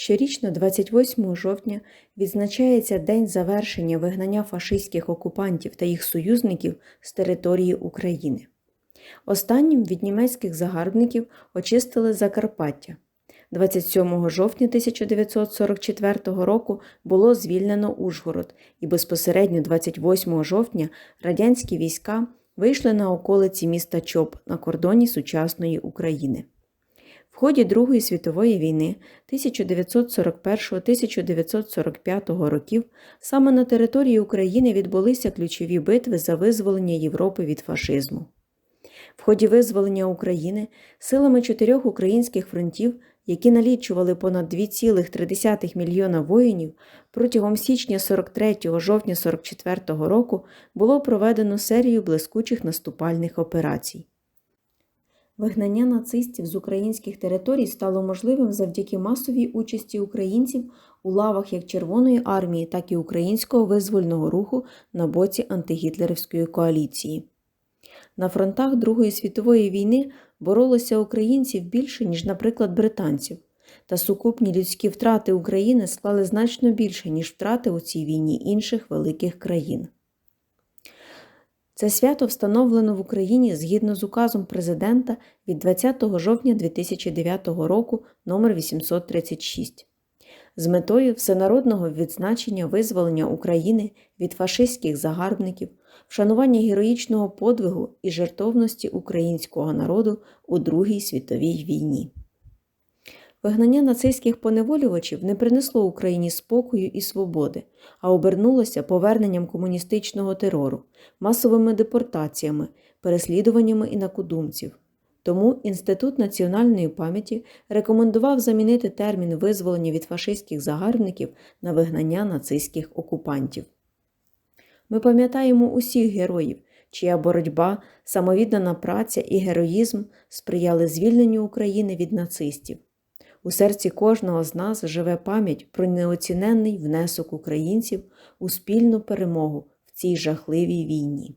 Щорічно 28 жовтня відзначається День завершення вигнання фашистських окупантів та їх союзників з території України. Останнім від німецьких загарбників очистили Закарпаття. 27 жовтня 1944 року було звільнено Ужгород, і безпосередньо 28 жовтня радянські війська вийшли на околиці міста Чоп на кордоні сучасної України. В ході Другої світової війни 1941-1945 років саме на території України відбулися ключові битви за визволення Європи від фашизму. В ході визволення України силами чотирьох українських фронтів, які налічували понад 2,3 мільйона воїнів, протягом січня 43 жовтня 44 року було проведено серію блискучих наступальних операцій. Вигнання нацистів з українських територій стало можливим завдяки масовій участі українців у лавах як Червоної армії, так і українського визвольного руху на боці антигітлерівської коаліції. На фронтах Другої світової війни боролося українців більше, ніж, наприклад, британців, та сукупні людські втрати України склали значно більше, ніж втрати у цій війні інших великих країн. Це свято встановлено в Україні згідно з указом президента від 20 жовтня 2009 року номер 836 з метою всенародного відзначення визволення України від фашистських загарбників, вшанування героїчного подвигу і жертовності українського народу у Другій світовій війні. Вигнання нацистських поневолювачів не принесло Україні спокою і свободи, а обернулося поверненням комуністичного терору, масовими депортаціями, переслідуваннями інакодумців. Тому Інститут національної пам'яті рекомендував замінити термін визволення від фашистських загарбників на вигнання нацистських окупантів. Ми пам'ятаємо усіх героїв, чия боротьба, самовіддана праця і героїзм сприяли звільненню України від нацистів. У серці кожного з нас живе пам'ять про неоціненний внесок українців у спільну перемогу в цій жахливій війні.